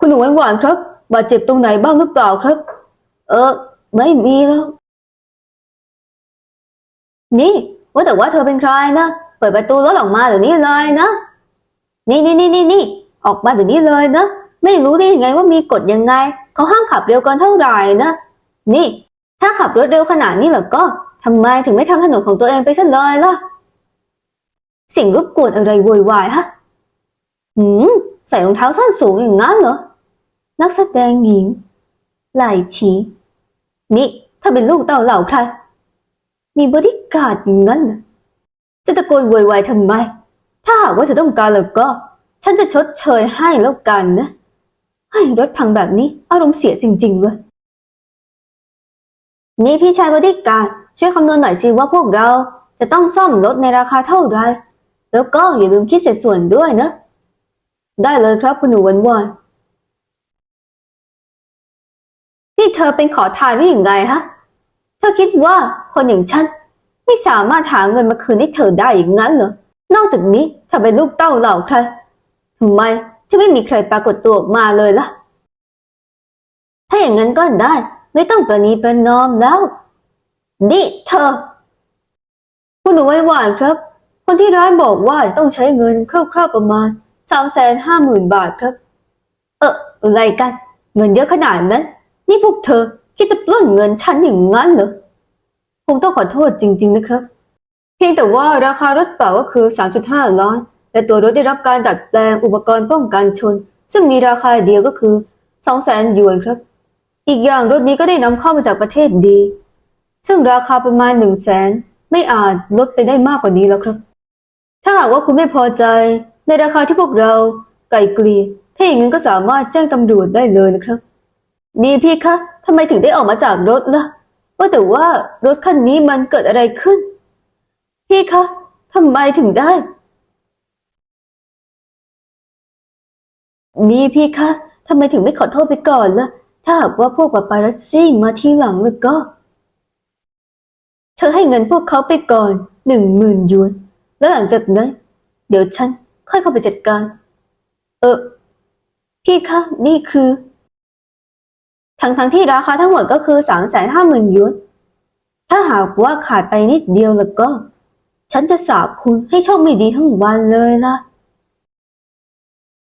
คุณหนูหวานๆครับบาดเจ็บตรงไหนบ้างหรือเปล่าครับ เออ ไม่มีแล้วนี่ว่าแต่ว่าเธอเป็นใครนะเปิดประตูรถออกมาเดี๋ยวนี้เลยนะ นี่นี่นี่นี่นี่ออกมาเดี๋ยวนี้เลยนะไม่รู้ได้ยังไงว่ามีกฎยังไงเขาห้ามขับเร็วเกินเท่าไหร่นะนี่ ถ้าขับรถเร็วขนาดนี้เหรอก็ทำไมถึงไม่ทำถนนของตัวเองไปซะเลยล่ะสิ่งรบกวนอะไรโวยวายฮะหืมใส่รองเท้าส้นสูงอย่างนั้นเหรอ นักแสดงหญิง ไหลฉีนี่ถ้าเป็นลูกเต่าเหล่าใคร มีบอดี้การอย่างนั้นเหรอจะตะโกนโวยวายทำไม ถ้าหากว่าเธอต้องการแล้วก็ ฉันจะชดเชยให้แล้วกันนะให้รถพังแบบนี้อารมณ์เสียจริง ๆ เลย นี่พี่ชายบอดี้การช่วยคำนวณหน่อยสิว่าพวกเราจะต้องซ่อมรถในราคาเท่าไร แล้วก็อย่าลืมคิดเศษส่วนด้วยนะ ได้เลยครับคุณหนูวันวาน นี่เธอเป็นขอทานหรือยังไงฮะ เธอคิดว่าคนอย่างฉันไม่สามารถหาเงินมาคืนให้เธอได้อย่างนั้นเหรอ นอกจากนี้เธอเป็นลูกเต้าเหล่าใครทำไมที่ไม่มีใครปรากฏตัวออกมาเลยล่ะ ถ้าอย่างนั้นก็ได้ ไม่ต้องประนีประนอมแล้วนี่เธอคุณหนูไว้หวานครับ คนที่ร้านบอกว่าจะต้องใช้เงินคร่าวๆประมาณสามแสนห้าหมื่นบาทครับ เอออะไรกันเงินเยอะขนาดนั้น นี่พวกเธอคิดจะปล้นเงินฉันอย่างนั้นเหรอผมต้องขอโทษจริง ๆ นะครับ เพียงแต่ว่าราคารถเปล่าก็คือ 3.5 ล้านและตัวรถได้รับการดัดแปลงอุปกรณ์ป้องกันชน ซึ่งมีราคาเดียวก็คือ200,000หยวนครับ อีกอย่างรถนี้ก็ได้นำเข้ามาจากประเทศดี ซึ่งราคาประมาณ 1 0 0 0 0แสนไม่อาจลดไปได้มากกว่านี้แล้วครับ ถ้าหากว่าคุณไม่พอใจ ในราคาที่พวกเราไกลเกลี่ยถ้าอย่างนั้นก็สามารถแจ้งตำรวจได้เลยนะครับ นี่พี่คะทำไมถึงได้ออกมาจากรถล่ะ ว่าแต่ว่ารถคันนี้มันเกิดอะไรขึ้น พี่คะทำไมถึงได้ นี่พี่คะทำไมถึงไม่ขอโทษไปก่อนล่ะ ถ้าหากว่าพวกปาปารัสซี่มาทีหลังแล้วก็ เธอให้เงินพวกเขาไปก่อนหนึ่งหมื่นหยวน แล้วหลังจากนั้น เดี๋ยวฉันค่อยเข้าไปจัดการ เออ พี่คะนี่คือ ทั้งๆที่ราคาทั้งหมดก็คือสามแสนห้าหมื่นยุนถ้าหากว่าขาดไปนิดเดียวแล้วก็ ฉันจะสาบคุณให้โชคไม่ดีทั้งวันเลยล่ะ